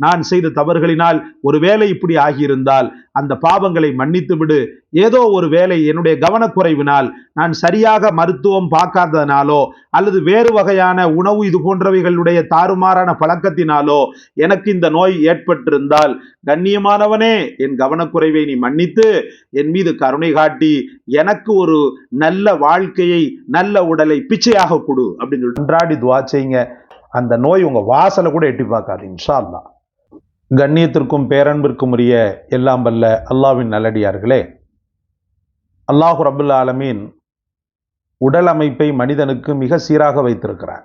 நான் செய்த தவறுகளினால் ஒரு வேலை இப்படி ஆகியிருந்தால் அந்த பாவங்களை மன்னித்து விடு ஏதோ ஒரு வேலை என்னுடைய கவனக்குறைவினால் நான் சரியாக மருத்துவம் பார்க்காதனாலோ அல்லது வேறு வகையான உணவு இது போன்றவைகளுடைய தாறுமாறான பழக்கத்தினாலோ எனக்கு இந்த நோய் ஏற்பட்டிருந்தால் கண்ணியமானவனே என் கவனக்குறைவை நீ மன்னித்து என் மீது கருணை காட்டி எனக்கு ஒரு நல்ல வாழ்க்கையை நல்ல உடலை பிச்சையாக கொடு அப்படின்னு சொல்லி அன்றாடி துவா செய்யுங்க. அந்த நோய் உங்க வாசலை கூட எட்டி பார்க்காது இன்ஷா அல்லாஹ் கண்ணியத்திற்கும் பேரன்பிற்கும் உரிய எல்லாம் வல்ல அல்லாவின் நல்லடியார்களே. அல்லாஹு ரபுல் ஆலமீன் உடல் அமைப்பை மனிதனுக்கு மிக சீராக வைத்திருக்கிறான்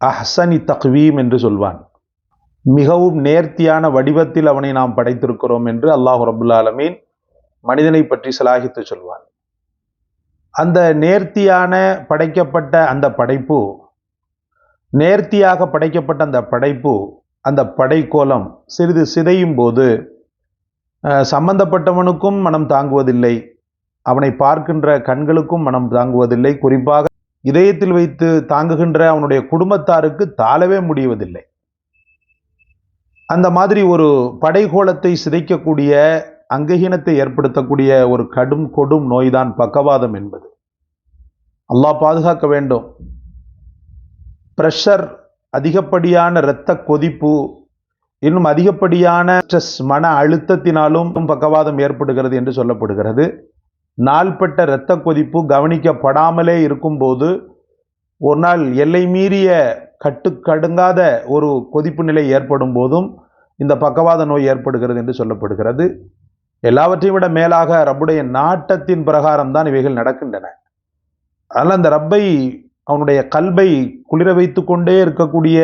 அஹ்சனி தக்வீம் என்று சொல்வான். மிகவும் நேர்த்தியான வடிவத்தில் அவனை நாம் படைத்திருக்கிறோம் என்று அல்லாஹு ரபுல் ஆலமீன் மனிதனை பற்றி சலாகித்து சொல்வான். அந்த நேர்த்தியான படைக்கப்பட்ட அந்த படைப்பு நேர்த்தியாக படைக்கப்பட்ட அந்த படைப்பு அந்த படைக்கோலம் சிறிது சிதையும் போது அஹ், சம்பந்தப்பட்டவனுக்கும் மனம் தாங்குவதில்லை. அவனை பார்க்கின்ற கண்களுக்கும் மனம் தாங்குவதில்லை. குறிப்பாக இதயத்தில் வைத்து தாங்குகின்ற அவனுடைய குடும்பத்தாருக்கு தாழவே முடிவதில்லை. அந்த மாதிரி ஒரு படைகோலத்தை சிதைக்கக்கூடிய அங்கஹீனத்தை ஏற்படுத்தக்கூடிய ஒரு கடும் கொடும் நோய்தான் பக்கவாதம் என்பது. அல்லாஹ் பாதுகாக்க வேண்டும். பிரஷர் அதிகப்படியான இரத்த கொதிப்பு இன்னும் அதிகப்படியான ஸ்ட்ரெஸ் மன அழுத்தத்தினாலும் பக்கவாதம் ஏற்படுகிறது என்று சொல்லப்படுகிறது. நாள்பட்ட இரத்த கொதிப்பு கவனிக்கப்படாமலே இருக்கும்போது ஒரு நாள் எல்லை மீறிய கட்டுக்கடுங்காத ஒரு கொதிப்பு நிலை ஏற்படும் போதும் இந்த பக்கவாத நோய் ஏற்படுகிறது என்று சொல்லப்படுகிறது. எல்லாவற்றையும் விட மேலாக ரப்புடைய நாட்டத்தின் பிரகாரம் தான் இவைகள் நடக்கின்றன. அதனால் அந்த ரப்பை அவனுடைய கல்வை குளிர வைத்து கொண்டே இருக்கக்கூடிய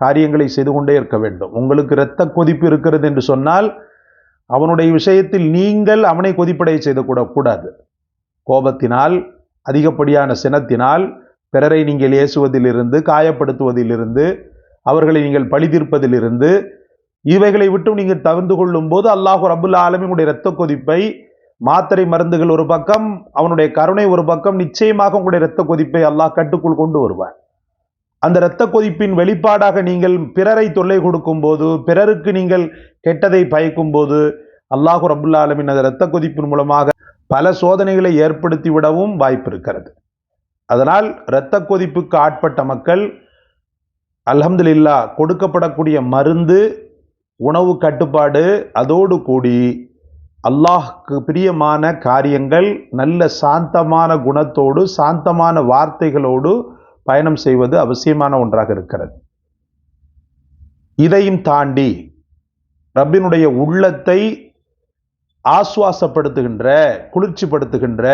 காரியங்களை செய்து கொண்டே இருக்க வேண்டும். உங்களுக்கு இரத்த கொதிப்பு இருக்கிறது என்று சொன்னால் அவனுடைய விஷயத்தில் நீங்கள் அவனை கொதிப்படைய செய்து கூடாது. கோபத்தினால் அதிகப்படியான சினத்தினால் பிறரை நீங்கள் ஏசுவதிலிருந்து காயப்படுத்துவதிலிருந்து அவர்களை நீங்கள் பழி தீர்ப்பதிலிருந்து இவைகளை விட்டு நீங்கள் தவிர்த்து கொள்ளும் போது அல்லாஹு ரபுல் ஆலமினுடைய இரத்த கொதிப்பை மாத்திரை மருந்துகள் ஒரு பக்கம் அவனுடைய கருணை ஒரு பக்கம் நிச்சயமாக உங்களுடைய இரத்த கொதிப்பை அல்லாஹ் கட்டுக்குள் கொண்டு வருவார் அந்த இரத்த கொதிப்பின் வெளிப்பாடாக நீங்கள் பிறரை தொல்லை கொடுக்கும் போது பிறருக்கு நீங்கள் கெட்டதை பயக்கும் போது அல்லாஹு ரபுல்லா ஆலமின் அந்த இரத்த கொதிப்பின் மூலமாக பல சோதனைகளை ஏற்படுத்தி விடவும் வாய்ப்பு இருக்கிறது. அதனால் இரத்த கொதிப்புக்கு ஆட்பட்ட மக்கள் அல்ஹம்துலில்லா கொடுக்கப்படக்கூடிய மருந்து உணவு கட்டுப்பாடு அதோடு கூடி அல்லாஹ்க்கு பிரியமான காரியங்கள் நல்ல சாந்தமான குணத்தோடு சாந்தமான வார்த்தைகளோடு பயணம் செய்வது அவசியமான ஒன்றாக இருக்கிறது. இதையும் தாண்டி ரப்பினுடைய உள்ளத்தை ஆசுவாசப்படுத்துகின்ற குளிர்ச்சிப்படுத்துகின்ற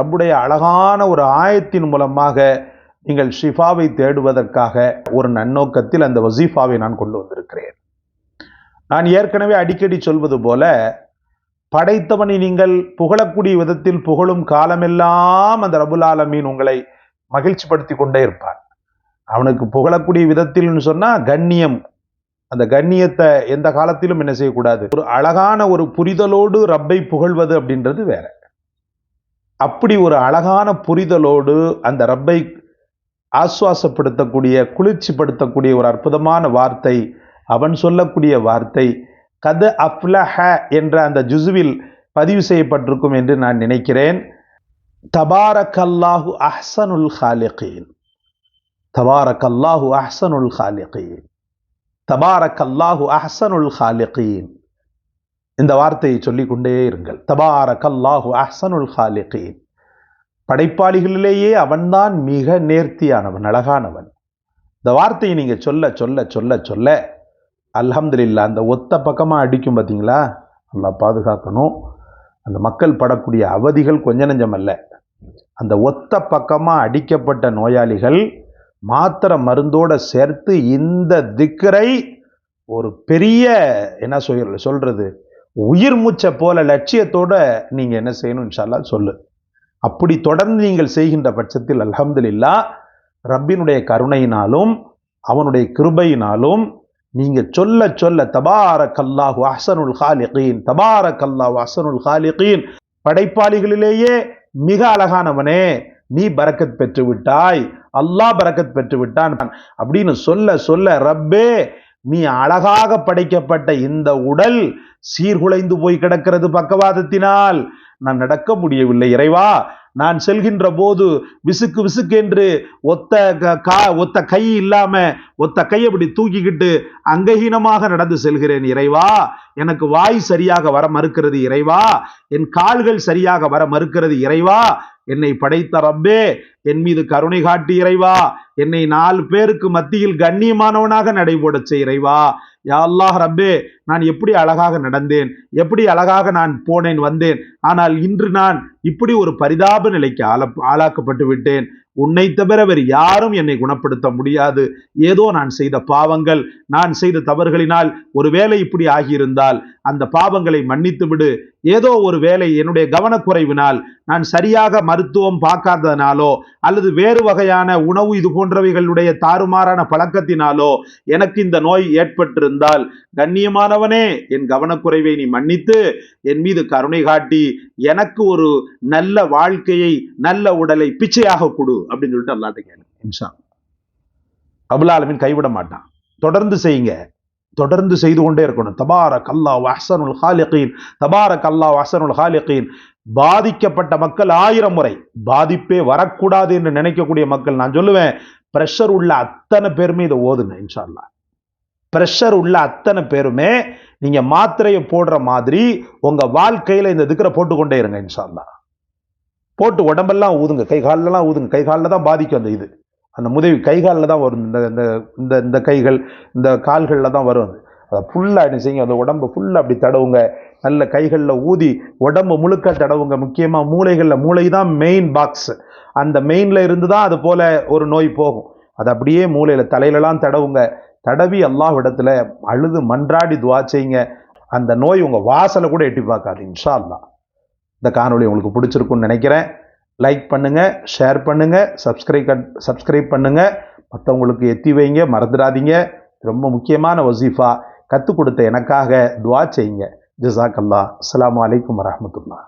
ரப்புடைய அழகான ஒரு ஆயத்தின் மூலமாக நீங்கள் ஷிஃபாவை தேடுவதற்காக ஒரு நன்னோக்கத்தில் அந்த வசீஃபாவை நான் கொண்டு வந்திருக்கிறேன். நான் ஏற்கனவே அடிக்கடி சொல்வது போல படைத்தவனை நீங்கள் புகழக்கூடிய விதத்தில் புகழும் காலமெல்லாம் அந்த ரபுல் ஆலமீன் உங்களை மகிழ்ச்சிப்படுத்தி கொண்டே இருப்பான் அவனுக்கு புகழக்கூடிய விதத்தில்னு சொன்னா கண்ணியம். அந்த கண்ணியத்தை எந்த காலத்திலும் என்ன செய்யக்கூடாது. ஒரு அழகான ஒரு புரிதலோடு ரப்பை புகழ்வது அப்படின்றது வேற. அப்படி ஒரு அழகான புரிதலோடு அந்த ரப்பை ஆசுவாசப்படுத்தக்கூடிய குளிர்ச்சிப்படுத்தக்கூடிய ஒரு அற்புதமான வார்த்தை அவன் சொல்லக்கூடிய வார்த்தை கது அஃப்லஹ என்ற அந்த ஜுசுவில் பதிவு செய்யப்பட்டிருக்கும் என்று நான் நினைக்கிறேன். தபாரக்கல்லாஹு அஹ்சனுல் ஹாலிகீன். தபாரக்கல்லாஹு அஹ்சனுல் ஹாலிகீன். தபாரக்கல்லாஹு அஹ்சனுல் ஹாலிகீன். இந்த வார்த்தையை சொல்லிக்கொண்டே இருங்கள். தபாரக்கல்லாஹு அஹ்சனுல் ஹாலிகீன். படைப்பாளிகளிலேயே அவன்தான் மிக நேர்த்தியானவன் அழகானவன். இந்த வார்த்தையை நீங்கள் சொல்ல சொல்ல சொல்ல சொல்ல அல்ஹம்துலில்லா அந்த ஒத்த பக்கமாக அடிக்கும் பார்த்தீங்களா நல்லா பாதுகாக்கணும். அந்த மக்கள் படக்கூடிய அவதிகள் கொஞ்ச நஞ்சமல்ல அந்த ஒத்த பக்கமாக அடிக்கப்பட்ட நோயாளிகள் மாத்திரை மருந்தோடு சேர்த்து இந்த திக்கரை ஒரு பெரிய என்ன சொல் சொல்கிறது உயிர் மூச்சை போல லட்சியத்தோட நீங்கள் என்ன செய்யணும் இன்ஷால்லா சொல்லு. அப்படி தொடர்ந்து நீங்கள் செய்கின்ற பட்சத்தில் அல்ஹம்துலில்லா ரப்பினுடைய கருணையினாலும் அவனுடைய கிருபையினாலும் நீங்க சொல்ல சொல்ல தபார கல்லாஹு அஹ்சனுல் ஹாலிகீன் தபார கல்லாஹு அஹ்சனுல் ஹாலிகீன். படைப்பாளிகளிலேயே மிக அழகானவனே நீ பரக்கத் பெற்று விட்டாய் அல்லாஹ் பரக்கத் பெற்று விட்டான் அப்படின்னு சொல்ல சொல்ல ரப்பே நீ அழகாக படைக்கப்பட்ட இந்த உடல் சீர்குலைந்து போய் கிடக்கிறது பக்கவாதத்தினால். நான் நடக்க முடியவில்லை இறைவா. நான் செல்கின்ற போது விசுக்கு விசுக்கென்று ஒத்த க- கா ஒத்த கை இல்லாம ஒத்த கையை இப்படி தூக்கிக்கிட்டு அங்கஹீனமாக நடந்து செல்கிறேன் இறைவா. எனக்கு வாய் சரியாக வர மறுக்கிறது இறைவா. என் கால்கள் சரியாக வர மறுக்கிறது இறைவா. என்னை படைத்த ரப்பே என் மீது கருணை காட்டி இறைவா. என்னை நாலு பேருக்கு மத்தியில் கண்ணியமானவனாக நடைபோடச் செய் இறைவா. யா அல்லாஹ் ரப்பே நான் எப்படி அழகாக நடந்தேன் எப்படி அழகாக நான் போனேன் வந்தேன். ஆனால் இன்று நான் இப்படி ஒரு பரிதாப நிலைக்கு ஆள ஆளாக்கப்பட்டு விட்டேன். உன்னை தவிர வேறு யாரும் என்னை குணப்படுத்த முடியாது. ஏதோ நான் செய்த பாவங்கள் நான் செய்த தவறுகளினால் ஒருவேளை இப்படி ஆகியிருந்தால் அந்த பாவங்களை மன்னித்து விடு ஏதோ ஒரு வேலை என்னுடைய கவனக்குறைவினால் நான் சரியாக மருத்துவம் பார்க்காததினாலோ அல்லது வேறு வகையான உணவு இது போன்றவைகளுடைய தாறுமாறான பழக்கத்தினாலோ எனக்கு இந்த நோய் ஏற்பட்டிருந்தால் கண்ணியமானவனே என் கவனக்குறைவை நீ மன்னித்து என் மீது கருணை காட்டி எனக்கு ஒரு நல்ல வாழ்க்கையை நல்ல உடலை பிச்சையாக கொடு அப்படின்னு சொல்லிட்டு அல்லாட்ட கேளு இன்ஷா அபுலாலமின் கைவிட மாட்டான். தொடர்ந்து செய்யுங்க. தொடர்ந்து செய்து கொண்டே இருக்கணும். தபாரக் அல்லாஹ் அஹசனுல் ஹாலிகீன் தபாரக் அல்லாஹ் அஹசனுல் ஹாலிகீன். பாதிக்கப்பட்ட மக்கள் ஆயிரம் முறை. பாதிப்பே வரக்கூடாது என்று நினைக்கக்கூடிய மக்கள் நான் சொல்லுவேன். ப்ரெஷர் உள்ள அத்தனை பேருமே இதை ஓதுங்க இன்ஷால்லா ப்ரெஷர் உள்ள அத்தனை பேருமே நீங்க மாத்திரையை போடுற மாதிரி உங்க வாழ்க்கையில இந்த திக்கரை போட்டுக்கொண்டே இருங்க இன்ஷால்லா போட்டு உடம்பெல்லாம் ஊதுங்க. கை காலெல்லாம் ஊதுங்க. கை காலில் தான் பாதிக்கும் அந்த இது. அந்த முதவி கைகாலில் தான் வரும். இந்த இந்த இந்த இந்த கைகள் இந்த கால்களில் தான் வரும் அது. அதை ஃபுல்லாக என்ன செய்யுங்க அந்த உடம்பு ஃபுல்லாக அப்படி தடவுங்க. நல்ல கைகளில் ஊதி உடம்பு முழுக்க தடவுங்க. முக்கியமாக மூளைகளில் மூளை தான் மெயின் பாக்ஸ் அந்த மெயினில் இருந்து தான் அது போல் ஒரு நோய் போகும். அது அப்படியே மூளையில் தலையிலலாம் தடவுங்க. தடவி அல்லாஹ் இடத்துல அழுது மன்றாடி துவா செய்யுங்க. அந்த நோய் உங்கள் வாசலை கூட எட்டி பார்க்காது இன்ஷா அல்லாஹ். இந்த காணொளி உங்களுக்கு பிடிச்சிருக்குன்னு நினைக்கிறேன். லைக் பண்ணுங்கள் ஷேர் பண்ணுங்கள் சப்ஸ்கிரைப் சப்ஸ்கிரைப் பண்ணுங்கள் மற்றவங்களுக்கு எத்தி வைங்க மறந்துடாதீங்க. ரொம்ப முக்கியமான வசீஃபா. கற்றுக் கொடுத்த எனக்காக துவா செய்யுங்க. ஜிசாக் அல்லா அஸ்ஸலாமு அலைக்கும் வரஹ்மத்துல்லாஹ்